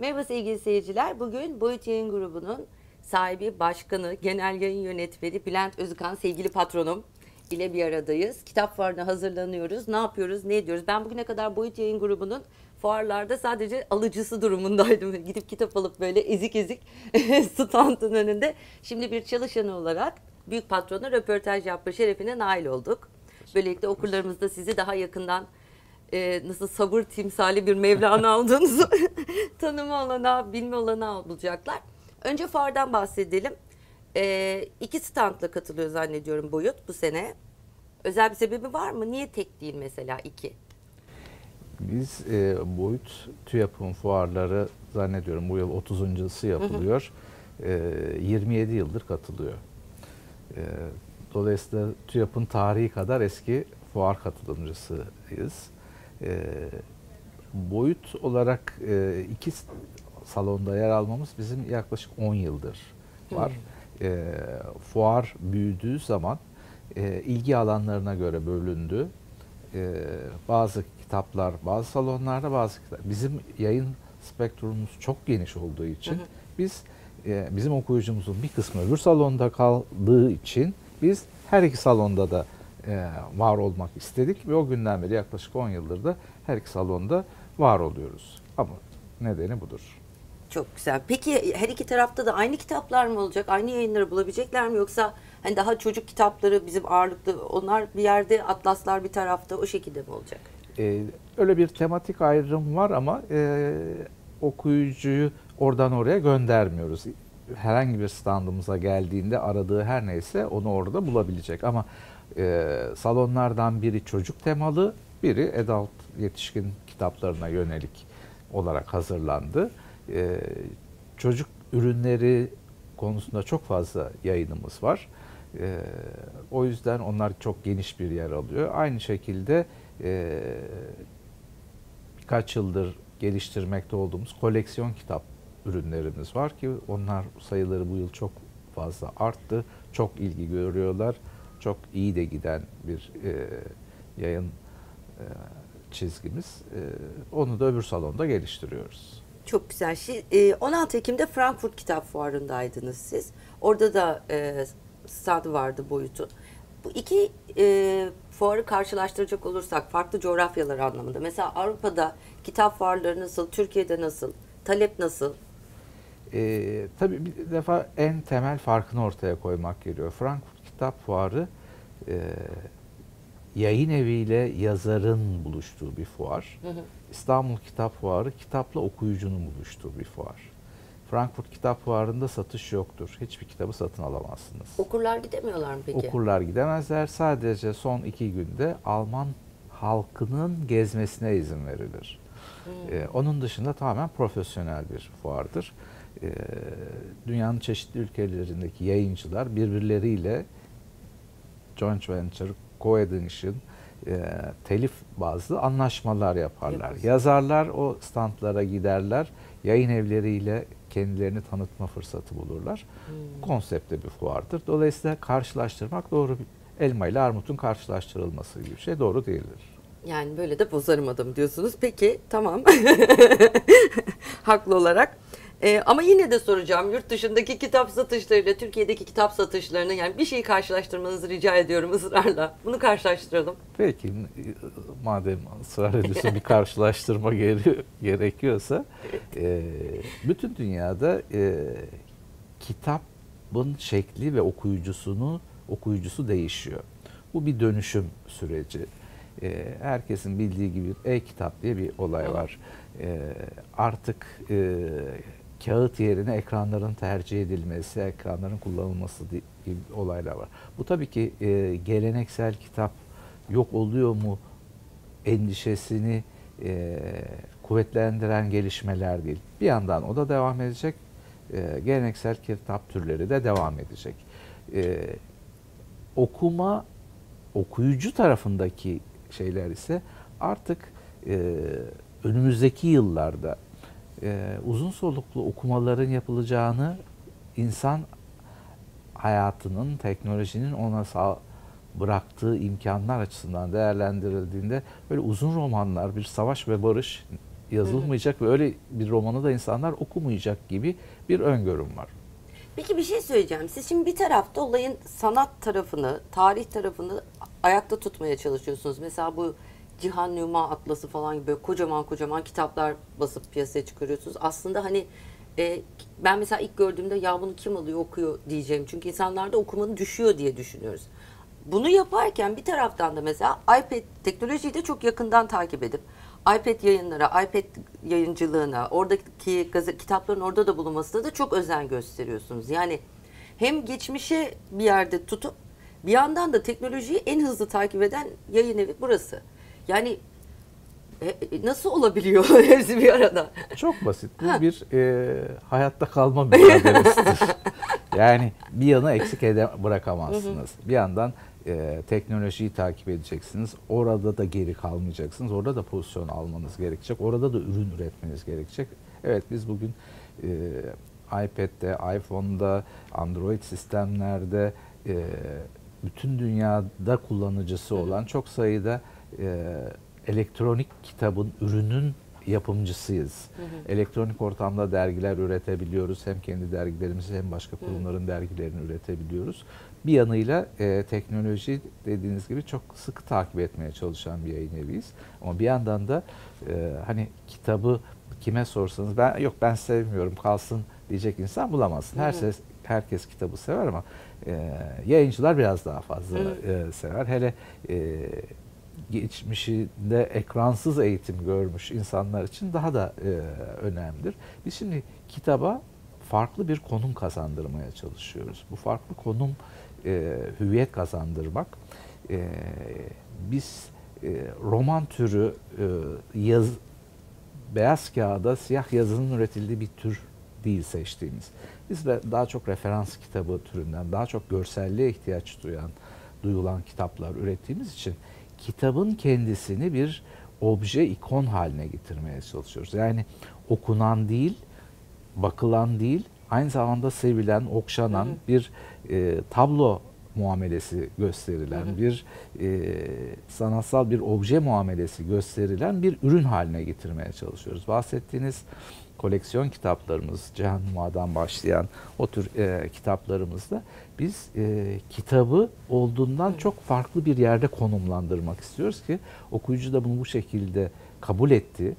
Merhaba sevgili seyirciler. Bugün Boyut Yayın Grubu'nun sahibi, başkanı, genel yayın yönetmeni Bülent Özkan, sevgili patronum ile bir aradayız. Kitap fuarına hazırlanıyoruz. Ne yapıyoruz, ne ediyoruz? Ben bugüne kadar Boyut Yayın Grubu'nun fuarlarda sadece alıcısı durumundaydım. Gidip kitap alıp böyle ezik ezik standın önünde. Şimdi bir çalışanı olarak büyük patrona röportaj yapma şerefine nail olduk. Böylelikle okurlarımız da sizi daha yakından e, nasıl sabır timsali bir Mevlana olduğunuzu tanıma olanağı, bilme olanağı bulacaklar. Önce fuardan bahsedelim. E, iki standla katılıyor zannediyorum Boyut bu sene. Özel bir sebebi var mı? Niye tek değil mesela iki? Biz e, boyut TÜYAP'ın fuarları zannediyorum bu yıl 30.sı yapılıyor. E, 27 yıldır katılıyor. E, dolayısıyla TÜYAP'ın tarihi kadar eski fuar katılımcısıyız. E, boyut olarak e, iki salonda yer almamız bizim yaklaşık 10 yıldır var. E, fuar büyüdüğü zaman e, ilgi alanlarına göre bölündü. E, bazı kitaplar bazı salonlarda bazı kitap. Bizim yayın spektrumumuz çok geniş olduğu için Hı hı. biz e, bizim okuyucumuzun bir kısmı öbür salonda kaldığı için biz her iki salonda da var olmak istedik ve o günden beri yaklaşık 10 yıldır da her iki salonda var oluyoruz. Ama nedeni budur. Çok güzel. Peki her iki tarafta da aynı kitaplar mı olacak? Aynı yayınları bulabilecekler mi? Yoksa hani daha çocuk kitapları bizim ağırlıklı onlar bir yerde, atlaslar bir tarafta o şekilde mi olacak? E, öyle bir tematik ayrım var ama e, okuyucuyu oradan oraya göndermiyoruz. Herhangi bir standımıza geldiğinde aradığı her neyse onu orada bulabilecek. Ama e, salonlardan biri çocuk temalı, biri adult yetişkin kitaplarına yönelik olarak hazırlandı. E, çocuk ürünleri konusunda çok fazla yayınımız var. E, o yüzden onlar çok geniş bir yer alıyor. Aynı şekilde e, birkaç yıldır geliştirmekte olduğumuz koleksiyon kitap ürünlerimiz var ki onlar sayıları bu yıl çok fazla arttı. Çok ilgi görüyorlar. Çok iyi de giden bir e, yayın e, çizgimiz. E, onu da öbür salonda geliştiriyoruz. Çok güzel. Şi- e, 16 Ekim'de Frankfurt Kitap Fuarı'ndaydınız siz. Orada da e, stadı vardı boyutu. Bu iki e, fuarı karşılaştıracak olursak farklı coğrafyalar anlamında. Mesela Avrupa'da kitap fuarları nasıl, Türkiye'de nasıl, talep nasıl? E, tabii bir defa en temel farkını ortaya koymak gerekiyor. Frankfurt Kitap Fuarı e, yayın eviyle yazarın buluştuğu bir fuar. Hı hı. İstanbul Kitap Fuarı kitapla okuyucunun buluştuğu bir fuar. Frankfurt Kitap Fuarı'nda satış yoktur. Hiçbir kitabı satın alamazsınız. Okurlar gidemiyorlar mı peki? Okurlar gidemezler. Sadece son iki günde Alman halkının gezmesine izin verilir. Hmm. Ee, onun dışında tamamen profesyonel bir fuardır. Ee, dünyanın çeşitli ülkelerindeki yayıncılar birbirleriyle joint venture, co-edition, e, telif bazlı anlaşmalar yaparlar. Yapıyorsun. Yazarlar o standlara giderler, yayın evleriyle kendilerini tanıtma fırsatı bulurlar. Hmm. Konsepte bir fuardır. Dolayısıyla karşılaştırmak doğru bir elma ile armutun karşılaştırılması gibi bir şey doğru değildir. Yani böyle de bozarım adamı diyorsunuz. Peki tamam. Haklı olarak. Ee, ama yine de soracağım yurt dışındaki kitap satışlarıyla Türkiye'deki kitap satışlarını yani bir şeyi karşılaştırmanızı rica ediyorum ısrarla. Bunu karşılaştıralım. Peki madem ısrar ediyorsun bir karşılaştırma gere- gerekiyorsa e, bütün dünyada e, kitabın şekli ve okuyucusunu okuyucusu değişiyor. Bu bir dönüşüm süreci. E, herkesin bildiği gibi e-kitap diye bir olay var. E, artık e, kağıt yerine ekranların tercih edilmesi, ekranların kullanılması gibi olaylar var. Bu tabii ki e, geleneksel kitap yok oluyor mu endişesini e, kuvvetlendiren gelişmeler değil. Bir yandan o da devam edecek, e, geleneksel kitap türleri de devam edecek. E, okuma, okuyucu tarafındaki şeyler ise artık e, önümüzdeki yıllarda e, uzun soluklu okumaların yapılacağını insan hayatının, teknolojinin ona sağ, bıraktığı imkanlar açısından değerlendirildiğinde böyle uzun romanlar, bir savaş ve barış yazılmayacak ve öyle bir romanı da insanlar okumayacak gibi bir öngörüm var. Peki bir şey söyleyeceğim. Siz şimdi bir tarafta olayın sanat tarafını, tarih tarafını ayakta tutmaya çalışıyorsunuz. Mesela bu Cihan Nüma Atlası falan gibi böyle kocaman kocaman kitaplar basıp piyasaya çıkarıyorsunuz. Aslında hani e, ben mesela ilk gördüğümde ya bunu kim alıyor okuyor diyeceğim. Çünkü insanlarda okumanın düşüyor diye düşünüyoruz. Bunu yaparken bir taraftan da mesela iPad teknolojiyi de çok yakından takip edip iPad yayınlara, iPad yayıncılığına, oradaki gazete, kitapların orada da bulunmasına da çok özen gösteriyorsunuz. Yani hem geçmişe bir yerde tutup bir yandan da teknolojiyi en hızlı takip eden yayın evi burası. Yani e, e, nasıl olabiliyor hepsi bir arada? Çok basit. Bu bir e, hayatta kalma mücadelesidir. yani bir yana eksik ede bırakamazsınız. Bir yandan e, teknolojiyi takip edeceksiniz. Orada da geri kalmayacaksınız. Orada da pozisyon almanız gerekecek. Orada da ürün üretmeniz gerekecek. Evet biz bugün e, iPad'de, iPhone'da, Android sistemlerde e, bütün dünyada kullanıcısı olan çok sayıda e, elektronik kitabın, ürünün yapımcısıyız. Hı hı. Elektronik ortamda dergiler üretebiliyoruz. Hem kendi dergilerimizi hem başka kurumların hı. dergilerini üretebiliyoruz. Bir yanıyla e, teknoloji dediğiniz gibi çok sıkı takip etmeye çalışan bir yayın eviyiz. Ama bir yandan da e, hani kitabı kime sorsanız ben yok ben sevmiyorum kalsın diyecek insan bulamazsın. Herkes herkes kitabı sever ama e, yayıncılar biraz daha fazla e, sever. Hele e, geçmişinde ekransız eğitim görmüş insanlar için daha da e, önemlidir. Biz şimdi kitaba farklı bir konum kazandırmaya çalışıyoruz. Bu farklı konum e, hüviyet kazandırmak. E, biz e, roman türü e, yaz, beyaz kağıda siyah yazının üretildiği bir tür değil seçtiğimiz. Biz de daha çok referans kitabı türünden, daha çok görselliğe ihtiyaç duyan, duyulan kitaplar ürettiğimiz için kitabın kendisini bir obje, ikon haline getirmeye çalışıyoruz. Yani okunan değil, bakılan değil, aynı zamanda sevilen, okşanan hı. bir e, tablo muamelesi gösterilen, hı hı. bir e, sanatsal bir obje muamelesi gösterilen bir ürün haline getirmeye çalışıyoruz. Bahsettiğiniz koleksiyon kitaplarımız, Cihan başlayan o tür e, kitaplarımızda biz e, kitabı olduğundan çok farklı bir yerde konumlandırmak istiyoruz ki okuyucu da bunu bu şekilde kabul etti.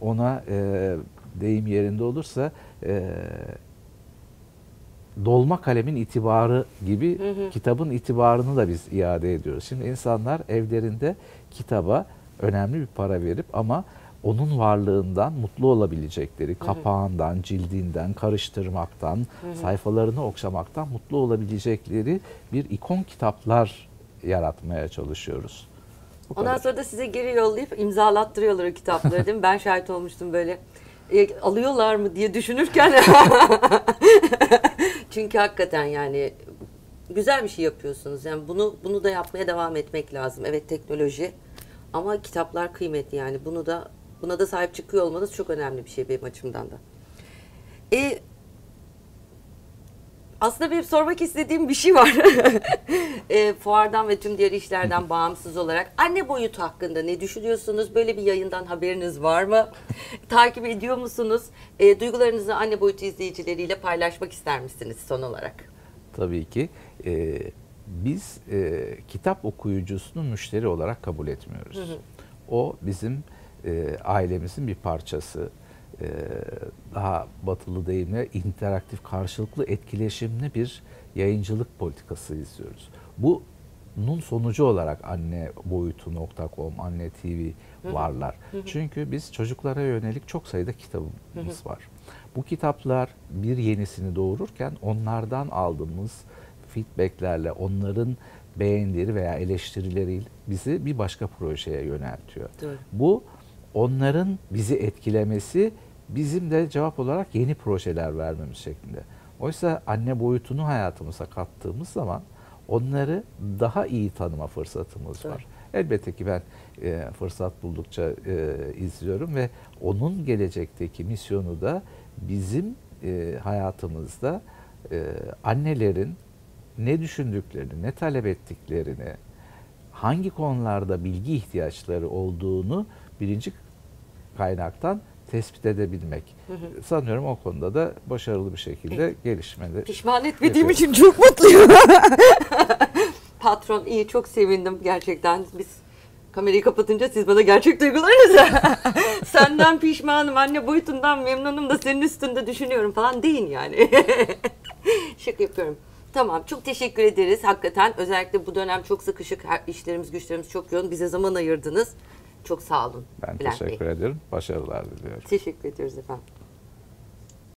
Ona e, deyim yerinde olursa e, dolma kalemin itibarı gibi hı hı. kitabın itibarını da biz iade ediyoruz. Şimdi insanlar evlerinde kitaba önemli bir para verip ama onun varlığından mutlu olabilecekleri, kapağından, cildinden, karıştırmaktan, hı hı. sayfalarını okşamaktan mutlu olabilecekleri bir ikon kitaplar yaratmaya çalışıyoruz. Bu Ondan kadar. sonra da size geri yollayıp imzalattırıyorlar o kitapları değil mi? Ben şahit olmuştum böyle. E, alıyorlar mı diye düşünürken. Çünkü hakikaten yani güzel bir şey yapıyorsunuz. Yani bunu bunu da yapmaya devam etmek lazım. Evet teknoloji ama kitaplar kıymetli yani. Bunu da Buna da sahip çıkıyor olmanız çok önemli bir şey benim açımdan da. E, aslında benim sormak istediğim bir şey var. e, fuardan ve tüm diğer işlerden bağımsız olarak anne boyutu hakkında ne düşünüyorsunuz? Böyle bir yayından haberiniz var mı? Takip ediyor musunuz? E, duygularınızı anne boyutu izleyicileriyle paylaşmak ister misiniz son olarak? Tabii ki. E, biz e, kitap okuyucusunu müşteri olarak kabul etmiyoruz. Hı hı. O bizim e, ailemizin bir parçası. E, daha batılı deyimle interaktif, karşılıklı etkileşimli bir yayıncılık politikası izliyoruz. Bunun sonucu olarak anne boyutu.com, anne TV varlar. Çünkü biz çocuklara yönelik çok sayıda kitabımız var. Bu kitaplar bir yenisini doğururken onlardan aldığımız feedbacklerle, onların beğenileri veya eleştirileriyle bizi bir başka projeye yöneltiyor. Doğru. Bu onların bizi etkilemesi bizim de cevap olarak yeni projeler vermemiz şeklinde. Oysa anne boyutunu hayatımıza kattığımız zaman onları daha iyi tanıma fırsatımız var. Elbette ki ben e, fırsat buldukça e, izliyorum ve onun gelecekteki misyonu da bizim e, hayatımızda e, annelerin ne düşündüklerini, ne talep ettiklerini, hangi konularda bilgi ihtiyaçları olduğunu birinci kaynaktan tespit edebilmek. Sanıyorum o konuda da başarılı bir şekilde gelişmeleri. Pişman etmediğim Yapıyorum. için çok mutluyum. Patron iyi çok sevindim gerçekten. Biz kamerayı kapatınca siz bana gerçek duygularınızı senden pişmanım anne boyutundan memnunum da senin üstünde düşünüyorum falan deyin yani. Şaka yapıyorum. Tamam çok teşekkür ederiz hakikaten. Özellikle bu dönem çok sıkışık işlerimiz güçlerimiz çok yoğun. Bize zaman ayırdınız. Çok sağ olun. Ben Bülent Bey. teşekkür ederim. Başarılar diliyorum. Teşekkür ediyoruz efendim.